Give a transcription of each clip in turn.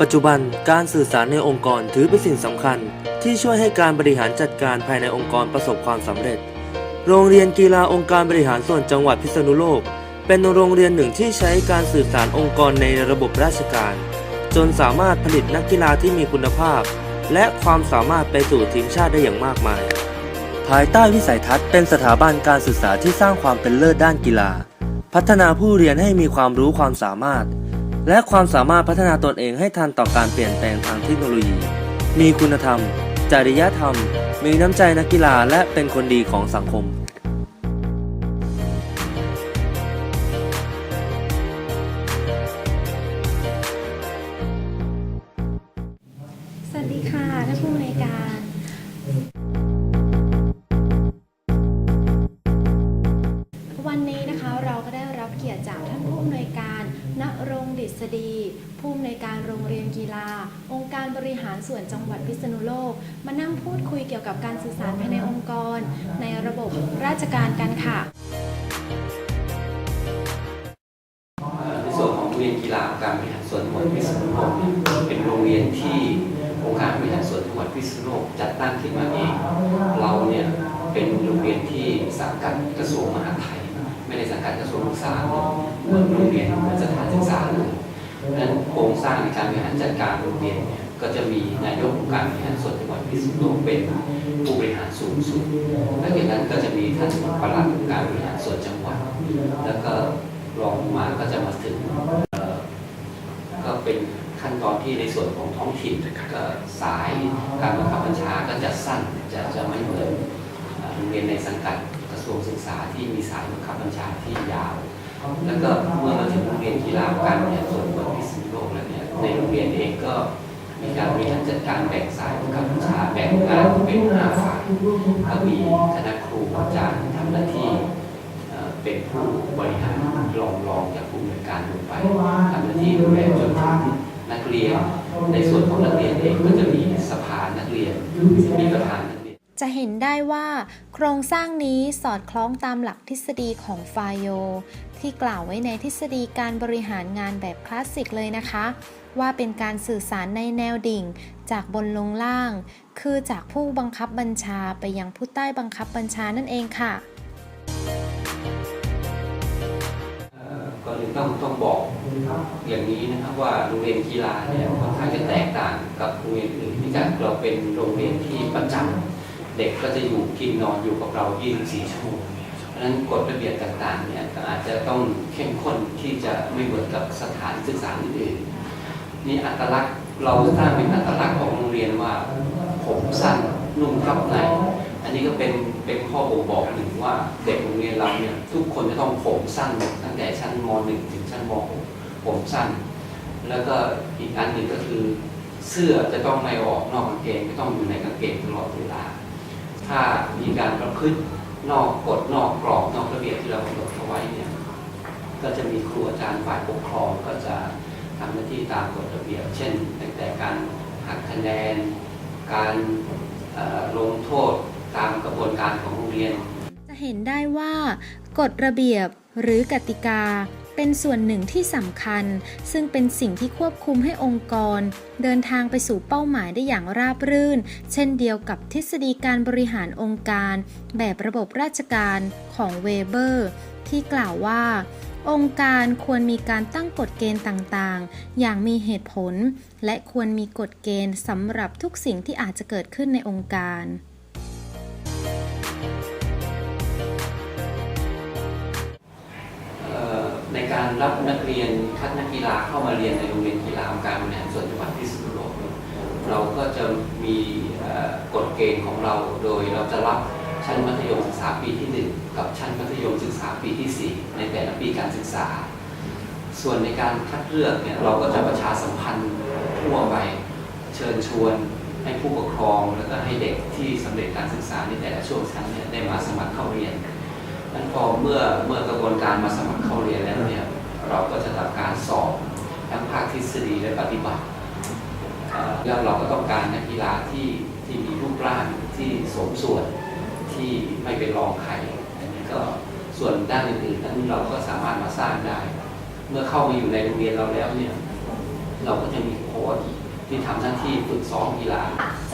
ปัจจุบันการสื่อสารในองค์กรถือเป็นสิ่งสำคัญ ที่ช่วยให้การบริหารจัดการภายในองค์กรประสบความสำเร็จ โรงเรียนกีฬาองค์การบริหารส่วนจังหวัดพิษณุโลก เป็นโรงเรียนหนึ่งที่ใช้การสื่อสารองค์กรในระบบราชการ จนสามารถผลิตนักกีฬาที่มีคุณภาพ และความสามารถไปสู่ทีมชาติได้อย่างมากมาย ภายใต้วิสัยทัศน์เป็นสถาบันการศึกษาที่สร้างความเป็นเลิศด้านกีฬา พัฒนาผู้เรียนให้มีความรู้ความสามารถ และความสามารถพัฒนาตนเองให้ทันต่อการเปลี่ยนแปลงทางเทคโนโลยี มีคุณธรรม จริยธรรม มีน้ำใจนักกีฬาและเป็นคนดีของสังคมสวัสดีค่ะท่านผู้อำนการ วันนี้นะคะเราก็ได้รับเกียรติจากท่านผู้อำนวยการ ณรงดิษฎีผู้อำนวยการโรงเรียนกีฬา องค์การบริหารส่วนจังหวัดพิษณุโลก มานั่งพูดคุยเกี่ยวกับการสื่อสารภายในองค์กร ในระบบราชการกันค่ะในส่วนของโรงเรียนกีฬาการบริหารส่วนจังหวัดพิษณุโลกเนี่ยเป็นโรงเรียนที่องค์การบริหารส่วนจังหวัดพิษณุโลกจัดตั้งขึ้นมาเองเราเนี่ยเป็นโรงเรียนที่สังกัดกระทรวงมหาดไทย ไม่ได้สังกัดกระทรวงศึกษาเหมือโรงเรียนเหมือนสถานศึกษาเลยเพราะฉะนั้นโครงสร้างในการบริหารจัดการโรงเรียนเนี่ยก็จะมีนายกองค์การบริหารส่วนจังหวัดพิษณุโลกเป็นผู้บริหารสูงสุดหลังจากนั้นก็จะมีท่านปลัดองค์การบริหารส่วนจังหวัด แล้วก็รองมาก็จะมาถึงก็เป็นขั้นตอนที่ในส่วนของท้องถิ่นก็สายการบังคับบัญชาก็จะสั้นจะจะไม่เหมือนโรงเรียนในสังกัด ทรวงศึกษาที่มีสายบังคับบัญชาที่ยาว แล้วก็เมื่อมาถึงโรงเรียนกีฬาการเนี่ยส่วนจังหวัดพิษณุโลกแล้วเนี่ยในโรงเรียนเองก็มีการบริหารจัดการแบ่งสายบังคับบัญชาแบ่งงานเป็นห้าฝ่ายก็มีคณะครูอาจารย์ทำหน้าที่เอ่อเป็นผู้บริหารรองรองจากผู้อำนวยการลงไปทำหน้าที่ดูแลจนถึงนักเรียน ในส่วนของนักเรียนเองก็จะมีสภานักเรียนมีประธานนักเรียน จะเห็นได้ว่าโครงสร้างนี้สอดคล้องตามหลักทฤษฎีของฟายโย ที่กล่าวไว้ในทฤษฎีการบริหารงานแบบคลาสสิกเลยนะคะ ว่าเป็นการสื่อสารในแนวดิ่ง จากบนลงล่าง คือจากผู้บังคับบัญชาไปยังผู้ใต้บังคับบัญชานั่นเองค่ะก่อนอื่นต้องต้องบอกอย่างนี้นะครับว่าโรงเรียนกีฬาเนี่ยค่อนข้างจะแตกต่างกับโรงเรียนอื่นที่จากเราเป็นโรงเรียนที่ประจำ เด็กก็จะอยู่กินนอนอยู่กับเรา 24 ชั่วโมงเพราะฉะนั้นกฎระเบียบต่างๆเนี่ยอาจจะต้องเข้มข้นที่จะไม่เหมือนกับสถานศึกษาอื่นๆนี่อัตลักษณ์เราสร้างเป็นอัตลักษณ์ของโรงเรียนว่า ผมสั้นนุ่งทับในอันนี้ก็เป็นเป็นข้อบ่งบอกถึงว่าเด็กโรงเรียนเราเนี่ยทุกคนจะต้องผมสั้นตั้งแต่ชั้นม .1 ถึงชั้นม .6 ผมสั้น แล้วก็อีกอันหนึ่งก็คือเสื้อจะต้องไม่ออกนอกกางเกงไม่ต้องอยู่ในกางเกงตลอดเวลา ถ้ามีการประพฤตินอกกฎนอกกรอบนอกระเบียบที่เรากำหนดเอาไว้เนี่ยก็จะมีครูอาจารย์ฝ่ายปกครองก็จะทำหน้าที่ตามกฎระเบียบ เช่นตั้งแต่การหักคะแนน การลงโทษตามกระบวนการของโรงเรียน จะเห็นได้ว่ากฎระเบียบหรือกติกา เป็นส่วนหนึ่งที่สำคัญ ซึ่งเป็นสิ่งที่ควบคุมให้องค์กร เดินทางไปสู่เป้าหมายได้อย่างราบรื่น เช่นเดียวกับทฤษฎีการบริหารองค์การ แบบระบบราชการของเวเบอร์ ที่กล่าวว่าองค์การควรมีการตั้งกฎเกณฑ์ต่างๆ อย่างมีเหตุผล และควรมีกฎเกณฑ์สำหรับทุกสิ่งที่อาจจะเกิดขึ้นในองค์การ การรับนักเรียนคัดนักกีฬาเข้ามาเรียนในโรงเรียนกีฬาองค์การบริหารส่วนจังหวัดพิษณุโลกเราก็จะมีกฎเกณฑ์ของเราโดยเราจะรับชั้นมัธยมศึกษาปีที่ 1 กับชั้นมัธยมศึกษาปีที่ 4 ในแต่ละปีการศึกษา ส่วนในการคัดเลือกเนี่ยเราก็จะประชาสัมพันธ์ทั่วไปเชิญชวนให้ผู้ปกครองแล้วก็ให้เด็กที่สำเร็จการศึกษาในแต่ละช่วงชั้นเนี่ยได้มาสมัครเข้าเรียนนั้นพอเมื่อเมื่อกระบวนการมาสมัครเข้าเรียนแล้วเนี่ยเราก็จะทำการสอบทั้งภาคทฤษฎีและปฏิบัติเอ่อ แล้วเราก็ต้องการนักกีฬาที่ที่มีรูปร่างที่สมส่วนที่ไม่เป็นรองใครอันนี้ก็ส่วนด้านอื่นๆนั้นเราก็สามารถมาสร้างได้ เมื่อเข้ามาอยู่ในโรงเรียนเราแล้วเนี่ยเราก็จะมีโค้ชที่ทำหน้าที่ฝึกซ้อมกีฬา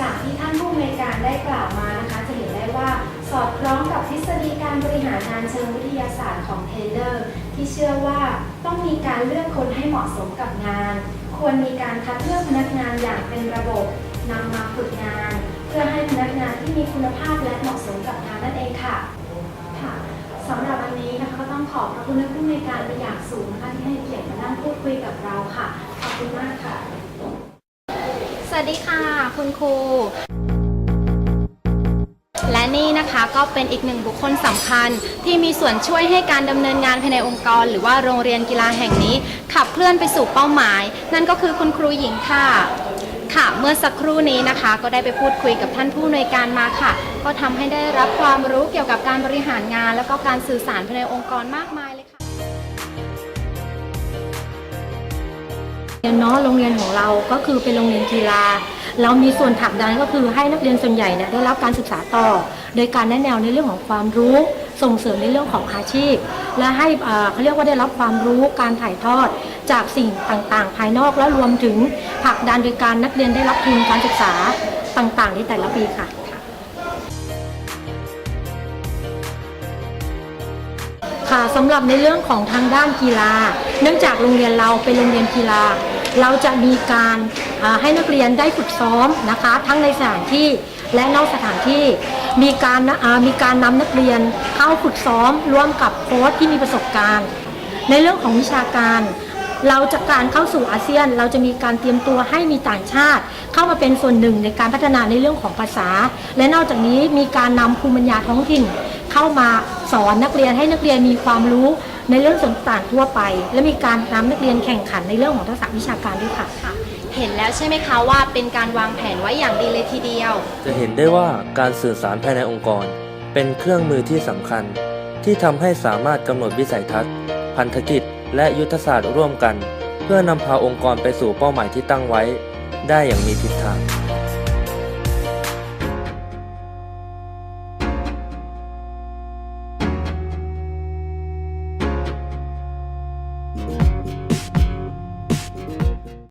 จากที่ท่านผู้อำนการได้กล่าวมานะคะ จะเห็นได้ว่าสอดคล้องกับทฤษฎีการบริหารงานเชิงวิทยาศาสตร์ของเทเลอร์ ที่เชื่อว่าต้องมีการเลือกคนให้เหมาะสมกับงาน ควรมีการคัดเลือกพนักงานอย่างเป็นระบบนำมาฝึกงาน เพื่อให้พนักงานที่มีคุณภาพและเหมาะสมกับงานนั่นเองค่ะค่ะสำหรับวันนี้นะคะก็ต้องขอบพระคุณท่านผู้ในการเป็นอย่างสูงนะคะที่ให้เกียรติมานั่งพูดคุยกับเราค่ะ ขอบคุณมากค่ะ สวัสดีค่ะ คุณครู ก็เป็นอีกหนึ่งบุคคลสำคัญ ที่มีส่วนช่วยให้การดำเนินงานภายในองค์กร หรือว่าโรงเรียนกีฬาแห่งนี้ ขับเคลื่อนไปสู่เป้าหมาย นั่นก็คือคุณครูหญิงค่ะค่ะเมื่อสักครู่นี้นะคะ ก็ได้ไปพูดคุยกับท่านผู้อำนวยการมาค่ะ ก็ทำให้ได้รับความรู้เกี่ยวกับการบริหารงาน แล้วก็การสื่อสารภายในองค์กรมากมายเลยค่ะเรียนเนาะโรงเรียนของเราก็คือเป็นโรงเรียนกีฬา เรามีส่วนผลักดันก็คือให้นักเรียนส่วนใหญ่เนี่ยได้รับการศึกษาต่อ โดยการแนะแนวในเรื่องของความรู้ส่งเสริมในเรื่องของอาชีพ และให้เอ่อเขาเรียกว่าได้รับความรู้การถ่ายทอดจากสิ่งต่างๆ ภายนอกและรวมถึงผลักดันโดยการนักเรียนได้รับทุนการศึกษาต่างๆในแต่ละปีค่ะค่ะสำหรับในเรื่องของทางด้านกีฬา เนื่องจากโรงเรียนเราเป็นโรงเรียนกีฬา เราจะมีการให้นักเรียนได้ฝึกซ้อมนะคะ ทั้งในสถานที่และนอกสถานที่ มีการมีการนำนักเรียนเข้าฝึกซ้อมร่วมกับโค้ชที่มีประสบการณ์ ในเรื่องของวิชาการเราจะการเข้าสู่อาเซียน เราจะมีการเตรียมตัวให้มีต่างชาติ เข้ามาเป็นส่วนหนึ่งในการพัฒนาในเรื่องของภาษา และนอกจากนี้มีการนำภูมิปัญญาท้องถิ่น เข้ามาสอนนักเรียนให้นักเรียนมีความรู้ ในเรื่องส่วนต่างทั่วไป และมีการนำนักเรียนแข่งขันในเรื่องของทักษะวิชาการด้วยค่ะ เห็นแล้วใช่ไหมคะว่าเป็นการวางแผนไว้อย่างดีเลยทีเดียว จะเห็นได้ว่าการสื่อสารภายในองค์กร เป็นเครื่องมือที่สำคัญ ที่ทำให้สามารถกำหนดวิสัยทัศน์ พันธกิจ และยุทธศาสตร์ร่วมกัน เพื่อนำพาองค์กรไปสู่เป้าหมายที่ตั้งไว้ ได้อย่างมีทิศทาง